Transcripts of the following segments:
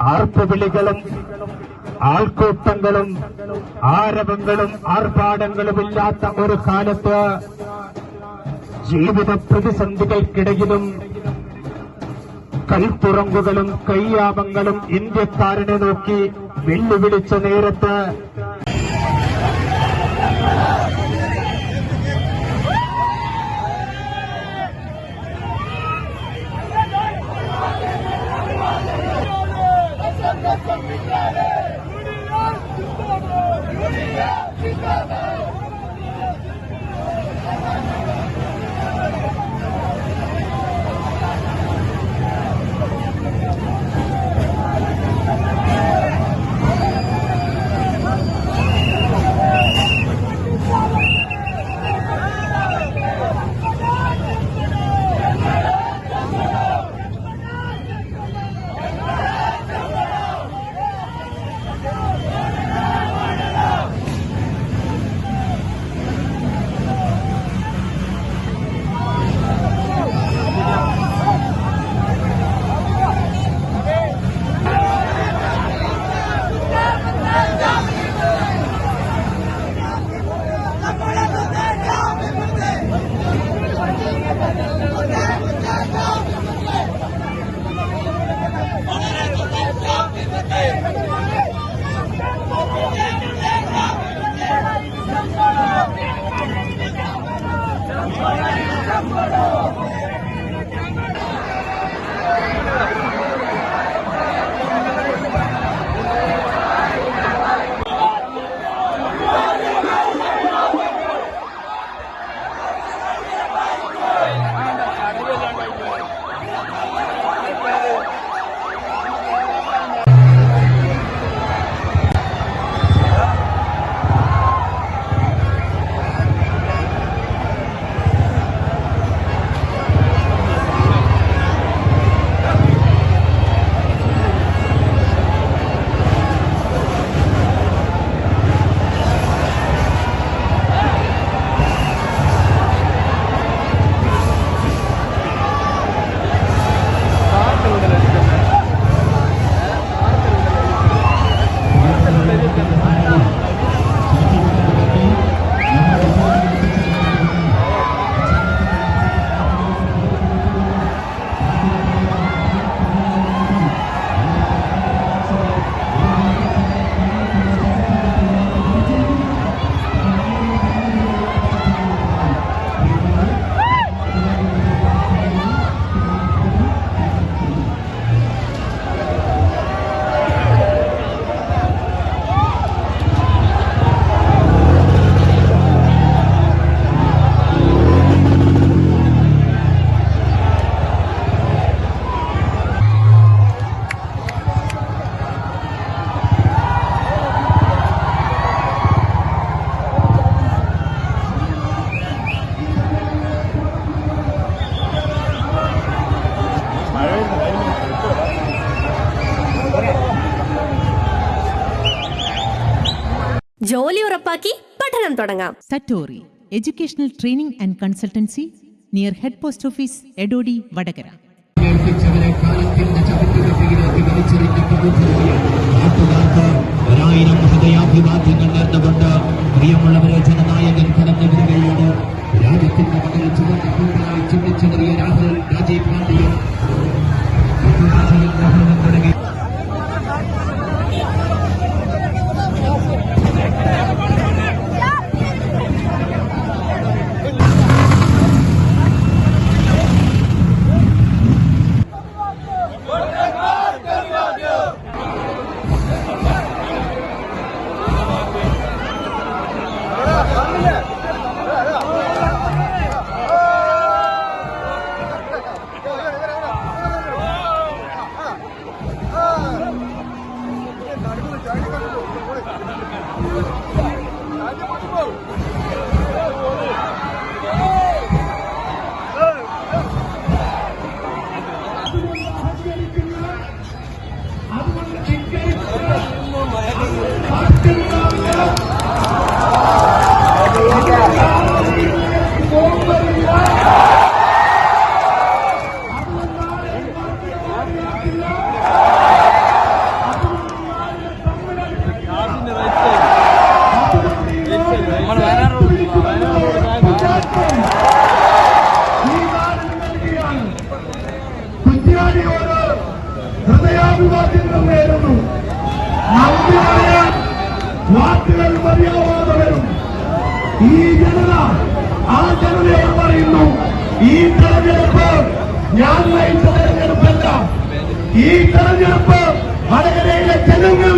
ആർപ്പുവിളികളും ആൾക്കൂട്ടങ്ങളും ആരവങ്ങളും ആർഭാടങ്ങളും ഇല്ലാത്ത ഒരു കാലത്ത് ജീവിത പ്രതിസന്ധികൾക്കിടയിലും കൈത്തുറങ്കുകളും കയ്യാപങ്ങളും ഇന്ത്യക്കാരനെ നോക്കി വെല്ലുവിളിച്ച നേരത്ത് nossa. Come on! ജോലി ഉറപ്പാക്കി പഠനം തുടങ്ങാം. Satori educational training and consultancy near head post office Edodi Vadakara. 相手がどうぞ、これ。ഹൃദയാഭിവാദ്യങ്ങൾ നേരുന്നു പറയാൻ വാക്കുകൾ മതിയാവാതെ ഈ ജനത ആ ജനതയോട് പറയുന്നു ഈ തെരഞ്ഞെടുപ്പ് ഞാൻ നയിച്ച തെരഞ്ഞെടുപ്പല്ല. ഈ തെരഞ്ഞെടുപ്പ് വടകരയിലെ ജനങ്ങൾ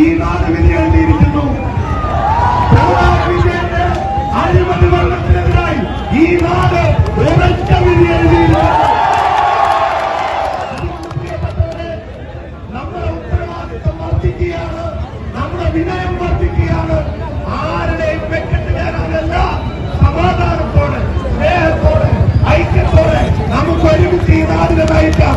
ഈ നാട് വിധിയെഴുതിയിരിക്കുന്നു അഴിമതി ഭരണത്തിനെതിരായി ഈ നാട് ഉറച്ച വിധി പ്രിയപ്പെട്ടവരെ, നമ്മുടെ ഉത്തരവാദിത്വം വർദ്ധിക്കുകയാണ്. നമ്മുടെ വിനയം വർദ്ധിക്കുകയാണ്. ആരുടെയും വെക്കറ്റ് കയറാനല്ല സമാധാനത്തോടെ സ്നേഹത്തോടെ ഐക്യത്തോടെ നമുക്ക് ഒരുമിച്ച് ഈ നാടിനെ നയിക്കാം.